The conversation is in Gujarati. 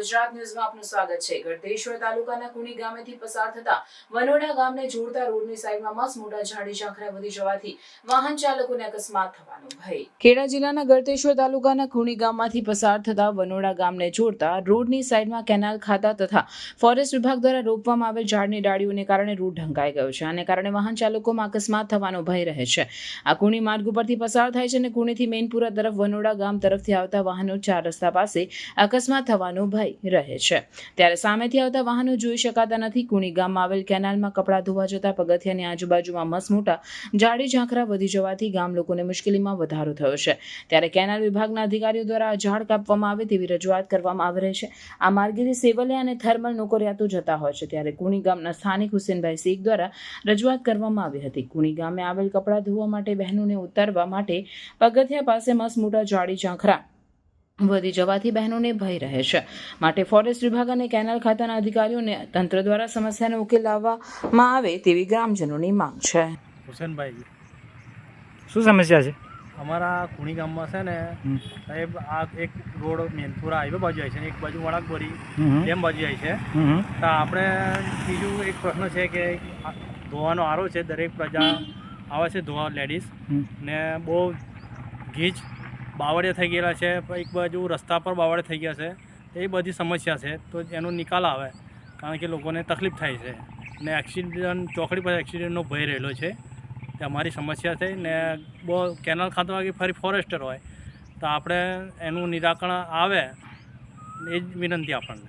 ગુજરાત ન્યૂઝમાં આપનું સ્વાગત છે. ગળતેશ્વર તાલુકાના કુણી ગામેથી પસાર થતા વનોડા ગામને જોડતા રોડની સાઈડમાં મસ્ત મોટા ઝાડી ઝાંખરા વધી જવાથી વાહન ચાલકોને અકસ્માત થવાનો ભય. ખેડા જિલ્લાના ગળતેશ્વર તાલુકાના કુણી ગામમાંથી પસાર થતા વનોડા ગામને જોડતા રોડની સાઈડમાં કેનાલ ખાતા તથા ફોરેસ્ટ વિભાગ દ્વારા રોપવામાં આવેલ ઝાડની ડાળીઓને કારણે રોડ ઢંકાઈ ગયો છે આને કારણે વાહન ચાલકોમાં અકસ્માત થવાનો ભય રહે છે. આ કુણી માર્ગ ઉપરથી પસાર થાય છે અને કુણીથી મેનપુરા તરફ વનોડા ગામ તરફથી આવતા વાહનો ચાર રસ્તા પાસે અકસ્માત થવાનો ભય રહે છે. ત્યારે સામેથી આવતા વાહનો જોઈ શકાતા નથી. કુણી ગામમાં આવેલ કેનાલમાં કપડાં ધોવા જતા પગથિયાની આજુબાજુમાં મસમોટા મોટા જાડી ઝાંખરા વધી જવાથી ગામ લોકોને મુશ્કેલીમાં વધારો થયો છે. ત્યારે કેનાલ વિભાગના અધિકારીઓ દ્વારા ઝાડ કાપવામાં આવે તેવી રજૂઆત કરવામાં આવી રહી છે. આ માર્ગેથી સેવલિયા અને થર્મલ નોકરિયાતો જતા હોય છે. ત્યારે કુણી ગામના સ્થાનિક હુસેનભાઈ શેખ દ્વારા રજૂઆત કરવામાં આવી હતી. કુણી ગામે આવેલ કપડાં ધોવા માટે બહેનોને ઉતારવા માટે પગથિયા પાસે મસમોટા મોટા જાડી ઝાંખરા વધી જવાથી બહેનોને ભય રહે છે. માટે ફોરેસ્ટ વિભાગ અને કેનાલ ખાતાના અધિકારીઓને તંત્ર દ્વારા સમસ્યાનો ઉકેલ લાવવામાં આવે તેવી ગ્રામજનોની માંગ છે. હુસેનભાઈ શું સમસ્યા છે? અમારા કુણી ગામમાં છે ને. સાહેબ આ એક રોડ મેનપુરા હાઈવે બાજુ આવી છે એક બાજુ વળાકબરી એમ બાજુ આવી છે. હમ. તો આપણે બીજું એક પ્રશ્ન છે કે ધોવાનો આરો છે દરેક પ્રજા આવે છે ધોવા લેડીઝ ને બહુ ગીચ બાવળિયા થઈ ગયેલા છે એક બાજુ રસ્તા પર બાવળિયા થઈ ગયા છે એ બધી સમસ્યા છે, તો એનો નિકાલ આવે, કારણ કે લોકોને તકલીફ થાય છે. ને એક્સિડન્ટ, ચોકડી પર એક્સિડન્ટનો ભય રહેલો છે, તે અમારી સમસ્યા છે, ને બહુ કેનાલ ખાતો કે ફરી ફોરેસ્ટર હોય, તો આપણે એનું નિરાકરણ આવે, એ જ વિનંતી આપણને.